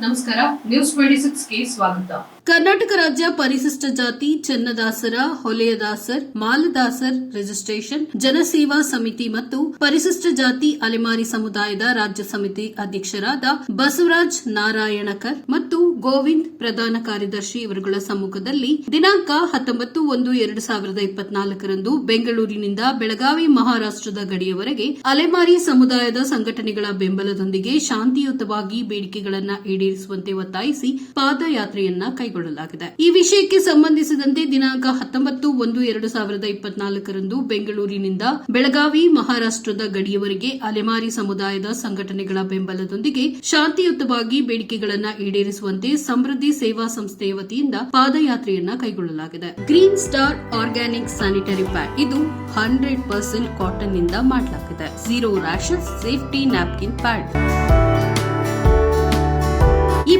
ನಮಸ್ಕಾರ news twenty ಗೆ ಸ್ವಾಗತ. ಕರ್ನಾಟಕ ರಾಜ್ಯ ಪರಿಶಿಷ್ಟ ಜಾತಿ ಚನ್ನದಾಸರ, ಹೊಲೆಯದಾಸರ್, ಮಾಲದಾಸರ್ ರಿಜಿಸ್ಟ್ರೇಷನ್ ಜನಸೇವಾ ಸಮಿತಿ ಮತ್ತು ಪರಿಶಿಷ್ಟ ಜಾತಿ ಅಲೆಮಾರಿ ಸಮುದಾಯದ ರಾಜ್ಯ ಸಮಿತಿ ಅಧ್ಯಕ್ಷರಾದ ಬಸವರಾಜ್ ನಾರಾಯಣಕರ್ ಮತ್ತು ಗೋವಿಂದ್ ಪ್ರಧಾನ ಕಾರ್ಯದರ್ಶಿ ಇವರುಗಳ ಸಮ್ಮುಖದಲ್ಲಿ ದಿನಾಂಕ ಹತ್ತೊಂಬತ್ತು ಒಂದು ಎರಡು ಸಾವಿರದ ಇಪ್ಪತ್ನಾಲ್ಕರಂದು ಬೆಂಗಳೂರಿನಿಂದ ಬೆಳಗಾವಿ ಮಹಾರಾಷ್ಟದ ಗಡಿಯವರೆಗೆ ಅಲೆಮಾರಿ ಸಮುದಾಯದ ಸಂಘಟನೆಗಳ ಬೆಂಬಲದೊಂದಿಗೆ ಶಾಂತಿಯುತವಾಗಿ ಬೇಡಿಕೆಗಳನ್ನು ಈಡೇರಿಸುವಂತೆ ಒತ್ತಾಯಿಸಿ ಪಾದಯಾತ್ರೆಯನ್ನ ಕೈಗೊಳ್ಳಲಾಗಿದೆ. ಈ ವಿಷಯಕ್ಕೆ ಸಂಬಂಧಿಸಿದಂತೆ ದಿನಾಂಕ ಹತ್ತೊಂಬತ್ತು ಒಂದು ಎರಡು ಸಾವಿರದ ಇಪ್ಪತ್ನಾಲ್ಕರಂದು ಬೆಂಗಳೂರಿನಿಂದ ಬೆಳಗಾವಿ ಮಹಾರಾಷ್ಟದ ಗಡಿಯವರೆಗೆ ಅಲೆಮಾರಿ ಸಮುದಾಯದ ಸಂಘಟನೆಗಳ ಬೆಂಬಲದೊಂದಿಗೆ ಶಾಂತಿಯುತವಾಗಿ ಬೇಡಿಕೆಗಳನ್ನು ಈಡೇರಿಸುವಂತೆ ಸಮೃದ್ಧಿ ಸೇವಾ ಸಂಸ್ಥೆಯ ವತಿಯಿಂದ ಪಾದಯಾತ್ರೆಯನ್ನ ಕೈಗೊಳ್ಳಲಾಗಿದೆ. Green star organic sanitary pad ಇದು ಹಂಡ್ರೆಡ್ ಪರ್ಸೆಂಟ್ ಕಾಟನ್ನಿಂದ ಮಾಡಲಾಗಿದೆ. Zero rashes safety napkin pad.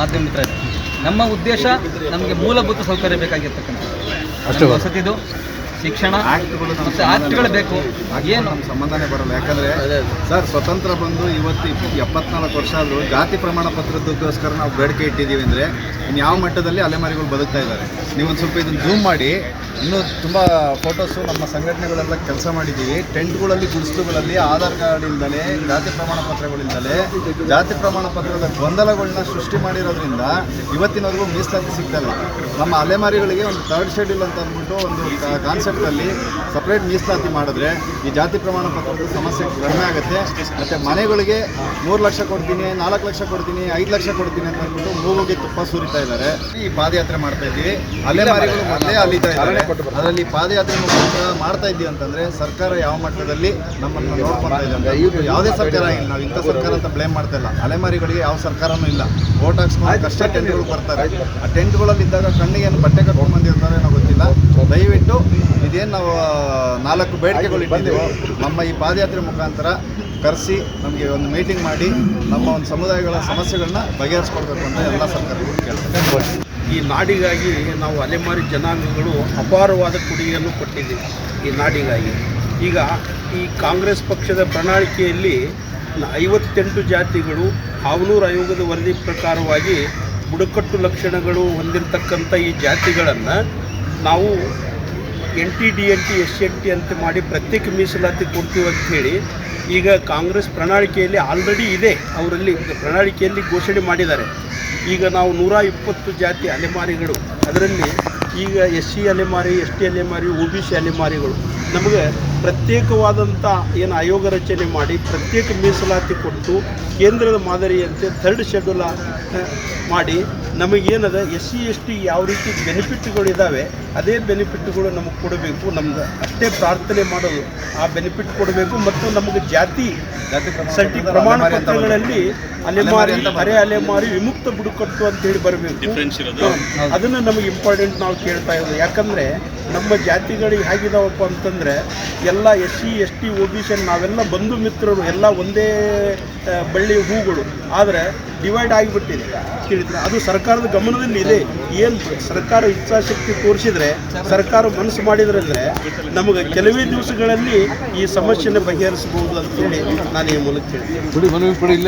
ಮಾಧ್ಯಮ ಮಿತ್ರ ಇದೆ. ನಮ್ಮ ಉದ್ದೇಶ ನಮಗೆ ಮೂಲಭೂತ ಸೌಕರ್ಯ ಬೇಕಾಗಿರ್ತಕ್ಕಂಥ ಅಷ್ಟು. ವಸತಿದು ಶಿಕ್ಷಣ ಮತ್ತೆ ಆಕ್ಟ್ಗಳು ಬೇಕು. ಏನು? ನಮ್ಮ ಸಂಬಂಧನೇ ಬರಲ್ಲ. ಯಾಕಂದ್ರೆ ಸರ್ ಸ್ವತಂತ್ರ ಬಂದು ಇವತ್ತು ಎಪ್ಪತ್ನಾಲ್ಕು ವರ್ಷ ಆದರೂ ಜಾತಿ ಪ್ರಮಾಣ ಪತ್ರದಕ್ಕೋಸ್ಕರ ನಾವು ಬೇಡಿಕೆ ಇಟ್ಟಿದ್ದೀವಿ ಅಂದರೆ ಇನ್ನು ಯಾವ ಮಟ್ಟದಲ್ಲಿ ಅಲೆಮಾರಿಗಳು ಬದುಕ್ತಾ ಇದ್ದಾರೆ? ನೀವು ಒಂದು ಸ್ವಲ್ಪ ಇದನ್ನು ಜೂಮ್ ಮಾಡಿ. ಇನ್ನೂ ತುಂಬ ಫೋಟೋಸು ನಮ್ಮ ಸಂಘಟನೆಗಳೆಲ್ಲ ಕೆಲಸ ಮಾಡಿದ್ದೀವಿ. ಟೆಂಟ್ಗಳಲ್ಲಿ ಗುಡಿಸಲುಗಳಲ್ಲಿ ಆಧಾರ್ ಕಾರ್ಡ್ ಇಲ್ದಲೆ ಜಾತಿ ಪ್ರಮಾಣ ಪತ್ರಗಳಿಂದಲೇ ಜಾತಿ ಪ್ರಮಾಣ ಪತ್ರದ ಗೊಂದಲಗಳನ್ನ ಸೃಷ್ಟಿ ಮಾಡಿರೋದ್ರಿಂದ ಇವತ್ತಿನವರೆಗೂ ಮೀಸಲಾತಿ ಸಿಗ್ತಾ ಇಲ್ಲ. ನಮ್ಮ ಅಲೆಮಾರಿಗಳಿಗೆ ಒಂದು ಥರ್ಡ್ ಶೆಡ್ಯೂಲ್ ಅಂತ ಅಂದ್ಬಿಟ್ಟು ಒಂದು ಕಾನ್ಸೆಪ್ಟಲ್ಲಿ ಸಪ್ರೇಟ್ ಮೀಸಲಾತಿ ಮಾಡಿದ್ರೆ ಈ ಜಾತಿ ಪ್ರಮಾಣ ಪತ್ರದ ಸಮಸ್ಯೆ ಕಡಿಮೆ ಆಗುತ್ತೆ. ಮತ್ತು ಮನೆಗಳಿಗೆ ಮೂರು ಲಕ್ಷ ಕೊಡ್ತೀನಿ ನಾಲ್ಕು ಲಕ್ಷ ಕೊಡ್ತೀನಿ ಐದು ಲಕ್ಷ ಕೊಡ್ತೀನಿ ಅಂತ ಅಂದ್ಬಿಟ್ಟು ಮೂಗಿಗೆ ತುಪ್ಪ ಸುರಿತಾ ಇದ್ದಾರೆ. ಈ ಪಾದಯಾತ್ರೆ ಮಾಡ್ತಾ ಇದ್ದೀವಿ. ಅಲೆಮಾರಿಗಳು ಮೊದಲೇ ಅಲ್ಲಿತಾ ಇದ್ದಾರೆ ಅದರಲ್ಲಿ ಪಾದಯಾತ್ರೆ ಮುಖಾಂತರ ಮಾಡ್ತಾ ಇದ್ದೀವಿ ಅಂತಂದರೆ ಸರ್ಕಾರ ಯಾವ ಮಟ್ಟದಲ್ಲಿ ನಮ್ಮನ್ನು ನೋಡ್ಕೊಳ್ತಾ ಇದೆ ಅಂದರೆ ಇವರು ಯಾವುದೇ ಸರ್ಕಾರ ಇಲ್ಲ ನಾವು ಇಂಥ ಸರ್ಕಾರ ಅಂತ ಬ್ಲೇಮ್ ಮಾಡ್ತಾ ಇಲ್ಲ. ಅಲೆಮಾರಿಗಳಿಗೆ ಯಾವ ಸರ್ಕಾರನೂ ಇಲ್ಲ. ವೋಟ್ ಹಾಕ್ಸ್ಕೊಂಡು ಕಷ್ಟ ಟೆಂಟ್ಗಳು ಬರ್ತಾರೆ. ಆ ಟೆಂಟ್ಗಳಲ್ಲಿ ಇದ್ದಾಗ ಕಣ್ಣಿಗೆ ಏನು ಬಟ್ಟೆ ಕಟ್ಕೊಂಡು ಬಂದಿರ್ತಾರೆ ಏನೋ ಗೊತ್ತಿಲ್ಲ. ದಯವಿಟ್ಟು ಇದೇನು ನಾವು ನಾಲ್ಕು ಬೇಡಿಕೆಗಳು ಇಟ್ಟಿದ್ದೀವೋ ನಮ್ಮ ಈ ಪಾದಯಾತ್ರೆ ಮುಖಾಂತರ ಕರೆಸಿ ನಮಗೆ ಒಂದು ಮೀಟಿಂಗ್ ಮಾಡಿ ನಮ್ಮ ಒಂದು ಸಮುದಾಯಗಳ ಸಮಸ್ಯೆಗಳನ್ನ ಬಗೆಹರಿಸ್ಕೊಳ್ಬೇಕು ಅಂತ ಎಲ್ಲ ಸರ್ಕಾರಗಳು ಕೇಳ್ತಾರೆ. ಈ ನಾಡಿಗಾಗಿ ನಾವು ಅಲೆಮಾರಿ ಜನಾಂಗಗಳು ಅಪಾರವಾದ ಕೊಡುಗೆಯನ್ನು ಕೊಟ್ಟಿದ್ದೀವಿ ಈ ನಾಡಿಗಾಗಿ. ಈಗ ಈ ಕಾಂಗ್ರೆಸ್ ಪಕ್ಷದ ಪ್ರಣಾಳಿಕೆಯಲ್ಲಿ ಐವತ್ತೆಂಟು ಜಾತಿಗಳು ಹಾವನೂರು ಆಯೋಗದ ವರದಿ ಪ್ರಕಾರವಾಗಿ ಬುಡಕಟ್ಟು ಲಕ್ಷಣಗಳು ಹೊಂದಿರತಕ್ಕಂಥ ಈ ಜಾತಿಗಳನ್ನು ನಾವು N T D N T, S N T ಅಂತ ಮಾಡಿ ಪ್ರತ್ಯೇಕ ಮೀಸಲಾತಿ ಕೊಡ್ತೀವಿ ಅಂತ ಹೇಳಿ ಈಗ ಕಾಂಗ್ರೆಸ್ ಪ್ರಣಾಳಿಕೆಯಲ್ಲಿ ಆಲ್ರೆಡಿ ಇದೆ. ಅವರಲ್ಲಿ ಪ್ರಣಾಳಿಕೆಯಲ್ಲಿ ಘೋಷಣೆ ಮಾಡಿದ್ದಾರೆ. ಈಗ ನಾವು ನೂರ ಇಪ್ಪತ್ತು ಜಾತಿ ಅಲೆಮಾರಿಗಳು. ಅದರಲ್ಲಿ ಈಗ ಎಸ್ ಸಿ ಅಲೆಮಾರಿ, ಎಸ್ ಟಿ ಅಲೆಮಾರಿ ಒ ಬಿ ಸಿ ಅಲೆಮಾರಿಗಳು. ನಮಗೆ ಪ್ರತ್ಯೇಕವಾದಂಥ ಏನು ಆಯೋಗ ರಚನೆ ಮಾಡಿ ಪ್ರತ್ಯೇಕ ಮೀಸಲಾತಿ ಕೊಟ್ಟು ಕೇಂದ್ರದ ಮಾದರಿಯಂತೆ ಥರ್ಡ್ ಶೆಡ್ಯೂಲ ಮಾಡಿ. ನಮಗೇನದ ಎಸ್ ಸಿ ಎಸ್ ಟಿ ಯಾವ ರೀತಿ ಬೆನಿಫಿಟ್ಗಳು ಇದ್ದಾವೆ ಅದೇ ಬೆನಿಫಿಟ್ಗಳು ನಮಗೆ ಕೊಡಬೇಕು. ನಮ್ದು ಅಷ್ಟೇ ಪ್ರಾರ್ಥನೆ ಮಾಡೋದು. ಆ ಬೆನಿಫಿಟ್ ಕೊಡಬೇಕು ಮತ್ತು ನಮಗೆ ಜಾತಿ ಸರ್ಟಿ ಪ್ರಮಾಣ ಪತ್ರಗಳಲ್ಲಿ ಅಲೆಮಾರಿ ಅರೆ ಅಲೆಮಾರಿ ವಿಮುಕ್ತ ಬುಡಕಟ್ಟು ಅಂತ ಹೇಳಿ ಬರಬೇಕು. ಅದನ್ನು ನಮಗೆ ಇಂಪಾರ್ಟೆಂಟ್ ನಾವು ಕೇಳ್ತಾ ಇರೋದು. ಯಾಕಂದರೆ ನಮ್ಮ ಜಾತಿಗಳು ಹೇಗಿದಾವಪ್ಪ ಅಂತಂದ್ರೆ ಎಲ್ಲ S C S T O B C ನಾವೆಲ್ಲ ಬಂಧು ಮಿತ್ರರು ಎಲ್ಲ ಒಂದೇ ಬಳ್ಳಿ ಹೂಗಳು. ಆದರೆ ಡಿವೈಡ್ ಆಗಿಬಿಟ್ಟಿದೆ. ಕೇಳಿದ್ರೆ? ಅದು ಸರ್ಕಾರದ ಗಮನದಲ್ಲಿ ಇದೆ. ಏನು ಸರ್ಕಾರ ಇಚ್ಛಾಶಕ್ತಿ ತೋರಿಸಿದ್ರೆ ಸರ್ಕಾರ ಮನಸ್ಸು ಮಾಡಿದ್ರಂದ್ರೆ ನಮಗೆ ಕೆಲವೇ ದಿವಸಗಳಲ್ಲಿ ಈ ಸಮಸ್ಯೆನ ಬಗೆಹರಿಸಬಹುದು ಅಂತೇಳಿ ನಾನು ಈ ಮೂಲಕ ಹೇಳ್ತೀನಿ.